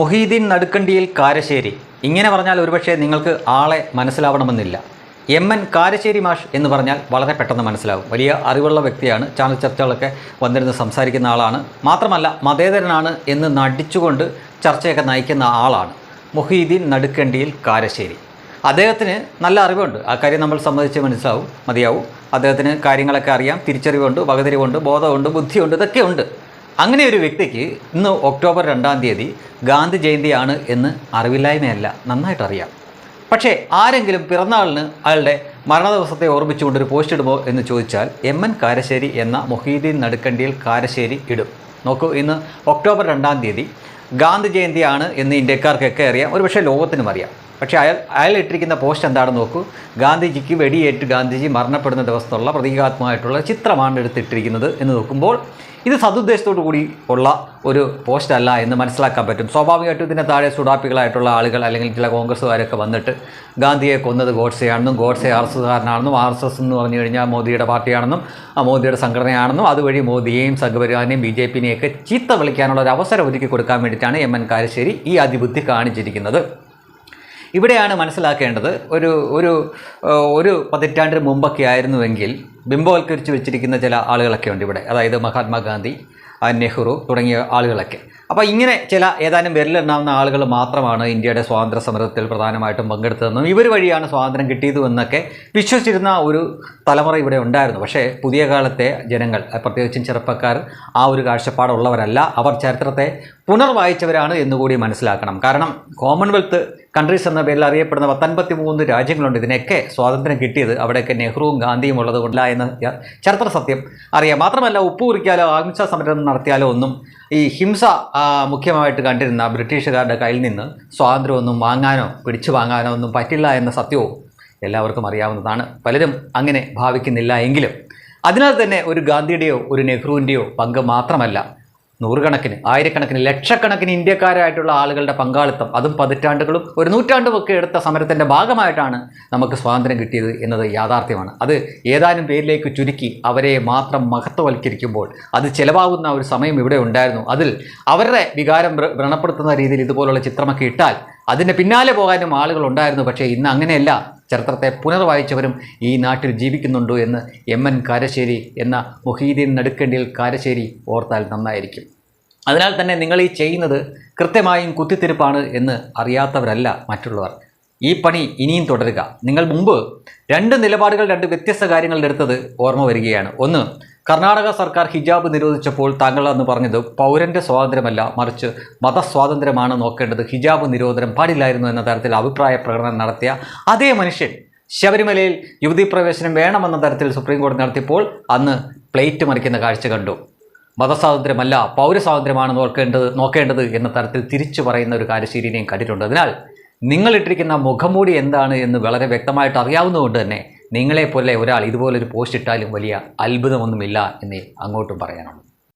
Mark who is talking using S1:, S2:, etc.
S1: മുഹീദ്ദീൻ നടുക്കണ്ടിയിൽ കാരശ്ശേരി. ഇങ്ങനെ പറഞ്ഞാൽ ഒരുപക്ഷെ നിങ്ങൾക്ക് ആളെ മനസ്സിലാവണമെന്നില്ല. എം എൻ കാരശ്ശേരി മാഷ് എന്ന് പറഞ്ഞാൽ വളരെ പെട്ടെന്ന് മനസ്സിലാവും. വലിയ അറിവുള്ള വ്യക്തിയാണ്. ചാനൽ ചർച്ചകളൊക്കെ വന്നിരുന്ന് സംസാരിക്കുന്ന ആളാണ്. മാത്രമല്ല മതേതരനാണ് എന്ന് നടിച്ചുകൊണ്ട് ചർച്ചയൊക്കെ നയിക്കുന്ന ആളാണ് മുഹീദ്ദീൻ നടുക്കണ്ടിയിൽ കാരശ്ശേരി. അദ്ദേഹത്തിന് നല്ല അറിവുണ്ട്. ആ കാര്യം നമ്മൾ സംബന്ധിച്ച് മനസ്സിലാവും. മതിയാവും. അദ്ദേഹത്തിന് കാര്യങ്ങളൊക്കെ അറിയാം. തിരിച്ചറിവുണ്ട് വകതിരിവുണ്ട് ബോധമുണ്ട് ബുദ്ധിയുണ്ട് ഇതൊക്കെ ഉണ്ട് അങ്ങനെ ഒരു വ്യക്തിക്ക് ഇന്ന് ഒക്ടോബർ രണ്ടാം തീയതി ഗാന്ധി ജയന്തിയാണ് എന്ന് അറിവില്ലായ്മയല്ല നന്നായിട്ട് അറിയാം പക്ഷേ ആരെങ്കിലും പിറന്നാളിന് അയാളുടെ മരണ ദിവസത്തെ ഓർമ്മിച്ചുകൊണ്ട് ഒരു പോസ്റ്റ് ഇടുമോ എന്ന് ചോദിച്ചാൽ എം എൻ കാരശ്ശേരി എന്ന മൊഹീദ്ദീൻ നടുക്കണ്ടിയിൽ കാരശ്ശേരി ഇടും. നോക്കൂ ഇന്ന് ഒക്ടോബർ രണ്ടാം തീയതി ഗാന്ധി ജയന്തിയാണ് എന്ന് ഇന്ത്യക്കാർക്കൊക്കെ അറിയാം. ഒരുപക്ഷെ ലോകത്തിനും അറിയാം. പക്ഷേ അയാൾ അയാൾ ഇട്ടിരിക്കുന്ന പോസ്റ്റ് എന്താണെന്ന് നോക്കൂ. ഗാന്ധിജിക്ക് വെടിയേറ്റ് ഗാന്ധിജി മരണപ്പെടുന്ന ദിവസത്തുള്ള പ്രതീകാത്മകമായിട്ടുള്ള ചിത്രമാണ് എടുത്തിട്ടിരിക്കുന്നത് എന്ന് നോക്കുമ്പോൾ ഇത് സതുദ്ദേശത്തോടു കൂടി ഉള്ള ഒരു പോസ്റ്റ് അല്ല എന്ന് മനസ്സിലാക്കാൻ പറ്റും. സ്വാഭാവികമായിട്ടും ഇതിന്റെ താഴെ സുഡാപ്പികളായിട്ടുള്ള ആളുകൾ അല്ലെങ്കിൽ ചില കോൺഗ്രസ്സുകാരൊക്കെ വന്നിട്ട് ഗാന്ധിയെ കൊന്നത് ഗോഡ്സെയാണെന്നും ഗോഡ്സെ ആർ എസ് കാരനാണെന്നും ആർ എസ് എസ് എന്ന് പറഞ്ഞു കഴിഞ്ഞാൽ മോദിയുടെ പാർട്ടിയാണെന്നും ആ മോദിയുടെ സംഘടനയാണെന്നും അതുവഴി മോദിയെയും സംഘപരിവാറിനെയും ബി ജെ പിനെയൊക്കെ ചീത്ത വിളിക്കാനുള്ള ഒരു അവസരം ഒരുക്കി കൊടുക്കാൻ വേണ്ടിയിട്ടാണ് എം എൻ കാരശ്ശേരി ഈ അതിബുദ്ധി കാണിച്ചിരിക്കുന്നത്. ഇവിടെയാണ് മനസ്സിലാക്കേണ്ടത് ഒരു ഒരു ഒരു പതിറ്റാണ്ടിന് മുമ്പൊക്കെ ആയിരുന്നുവെങ്കിൽ ബിംബവൽക്കരിച്ച് വെച്ചിരിക്കുന്ന ചില ആളുകളൊക്കെ ഉണ്ട് ഇവിടെ. അതായത് മഹാത്മാഗാന്ധി നെഹ്റു തുടങ്ങിയ ആളുകളൊക്കെ. അപ്പോൾ ഇങ്ങനെ ചില ഏതാനും വിരലെണ്ണാവുന്ന ആളുകൾ മാത്രമാണ് ഇന്ത്യയുടെ സ്വാതന്ത്ര്യ സമരത്തിൽ പ്രധാനമായിട്ടും പങ്കെടുത്തതെന്നും ഇവർ വഴിയാണ് സ്വാതന്ത്ര്യം കിട്ടിയതുമെന്നൊക്കെ വിശ്വസിച്ചിരുന്ന ഒരു തലമുറ ഇവിടെ ഉണ്ടായിരുന്നു. പക്ഷേ പുതിയ കാലത്തെ ജനങ്ങൾ പ്രത്യേകിച്ചും ചെറുപ്പക്കാർ ആ ഒരു കാഴ്ചപ്പാടുള്ളവരല്ല. അവർ ചരിത്രത്തെ പുനർവായിച്ചവരാണ് എന്നുകൂടി മനസ്സിലാക്കണം. കാരണം കോമൺവെൽത്ത് കൺട്രീസ് എന്ന പേരിൽ അറിയപ്പെടുന്ന പത്തൊൻപത്തി മൂന്ന് രാജ്യങ്ങളുണ്ട്. ഇതിനൊക്കെ സ്വാതന്ത്ര്യം കിട്ടിയത് അവിടെയൊക്കെ നെഹ്റുവും ഗാന്ധിയും ഉള്ളത് കൊണ്ടില്ല എന്ന് ചരിത്ര സത്യം അറിയാം. മാത്രമല്ല ഉപ്പ് കുറിക്കാലോ അഹിംസ സമരം നടത്തിയാലോ ഒന്നും ഈ ഹിംസ മുഖ്യമായിട്ട് കണ്ടിരുന്ന ബ്രിട്ടീഷുകാരുടെ കയ്യിൽ നിന്ന് സ്വാതന്ത്ര്യമൊന്നും വാങ്ങാനോ പിടിച്ചു വാങ്ങാനോ ഒന്നും പറ്റില്ല എന്ന സത്യവും എല്ലാവർക്കും അറിയാവുന്നതാണ്. പലരും അങ്ങനെ ഭാവിക്കുന്നില്ല എങ്കിലും അതിനാൽ തന്നെ ഒരു ഗാന്ധിയുടെയോ ഒരു നെഹ്റുവിന്റെയോ പങ്ക് മാത്രമല്ല. നൂറുകണക്കിന് ആയിരക്കണക്കിന് ലക്ഷക്കണക്കിന് ഇന്ത്യക്കാരായിട്ടുള്ള ആളുകളുടെ പങ്കാളിത്തം അതും പതിറ്റാണ്ടുകളും ഒരു നൂറ്റാണ്ടും ഒക്കെ എടുത്ത സമരത്തിന്റെ ഭാഗമായിട്ടാണ് നമുക്ക് സ്വാതന്ത്ര്യം കിട്ടിയത് എന്നത് യാഥാർത്ഥ്യമാണ്. അത് ഏതാനും പേരിലേക്ക് ചുരുക്കി അവരെ മാത്രം മഹത്വവൽക്കരിക്കുമ്പോൾ അത് ചിലവാകുന്ന ഒരു സമയം ഇവിടെ ഉണ്ടായിരുന്നു. അതിൽ അവരുടെ വികാരം വ്ര- വ്രണപ്പെടുത്തുന്ന രീതിയിൽ ഇതുപോലുള്ള ചിത്രമൊക്കെ ഇട്ടാൽ അതിന്റെ പിന്നാലെ പോകാനും ആളുകൾ ഉണ്ടായിരുന്നു പക്ഷേ ഇന്ന് അങ്ങനെയല്ല. ചരിത്രത്തെ പുനർവായിച്ചവരും ഈ നാട്ടിൽ ജീവിക്കുന്നുണ്ടോ എന്ന് എം എൻ കാരശ്ശേരി എന്ന മുഹീദീൻ നടുക്കണ്ടിയിൽ കാരശ്ശേരി ഓർത്താൽ നന്നായിരിക്കും. അതിനാൽ തന്നെ നിങ്ങൾ ഈ ചെയ്യുന്നത് കൃത്യമായും കുത്തിത്തിരിപ്പാണ് എന്ന് അറിയാത്തവരല്ല മറ്റുള്ളവർ. ഈ പണി ഇനിയും തുടരുക. നിങ്ങൾ മുമ്പ് രണ്ട് നിലപാടുകൾ രണ്ട് വ്യത്യസ്ത കാര്യങ്ങളിൽ എടുത്തത് ഓർമ്മ വരികയാണ്. ഒന്ന് കർണാടക സർക്കാർ ഹിജാബ് നിരോധിച്ചപ്പോൾ താങ്കൾ അന്ന് പറഞ്ഞത് പൗരന്റെ സ്വാതന്ത്ര്യമല്ല മറിച്ച് മതസ്വാതന്ത്ര്യമാണ് നോക്കേണ്ടത്. ഹിജാബ് നിരോധനം പാടില്ലായിരുന്നു എന്ന തരത്തിൽ അഭിപ്രായ പ്രകടനം നടത്തിയ അതേ മനുഷ്യൻ ശബരിമലയിൽ യുവതി പ്രവേശനം വേണമെന്ന തരത്തിൽ സുപ്രീം കോടതി നടത്തിയപ്പോൾ അന്ന് പ്ലേറ്റ് മറിക്കുന്ന കാഴ്ച കണ്ടു. മതസ്വാതന്ത്ര്യമല്ല പൗരസ്വാതന്ത്ര്യമാണ് നോക്കേണ്ടത് നോക്കേണ്ടത് എന്ന തരത്തിൽ തിരിച്ചു പറയുന്ന ഒരു കാര്യശീലിനെയും കണ്ടിട്ടുണ്ട്. അതിനാൽ നിങ്ങളിട്ടിരിക്കുന്ന മുഖംമൂടി എന്താണ് എന്ന് വളരെ വ്യക്തമായിട്ട് അറിയാവുന്നതുകൊണ്ട് തന്നെ നിങ്ങളെപ്പോലെ ഒരാൾ ഇതുപോലൊരു പോസ്റ്റ് ഇട്ടാലും വലിയ അത്ഭുതമൊന്നുമില്ല എന്നേ അങ്ങോട്ടും പറയാനുള്ളൂ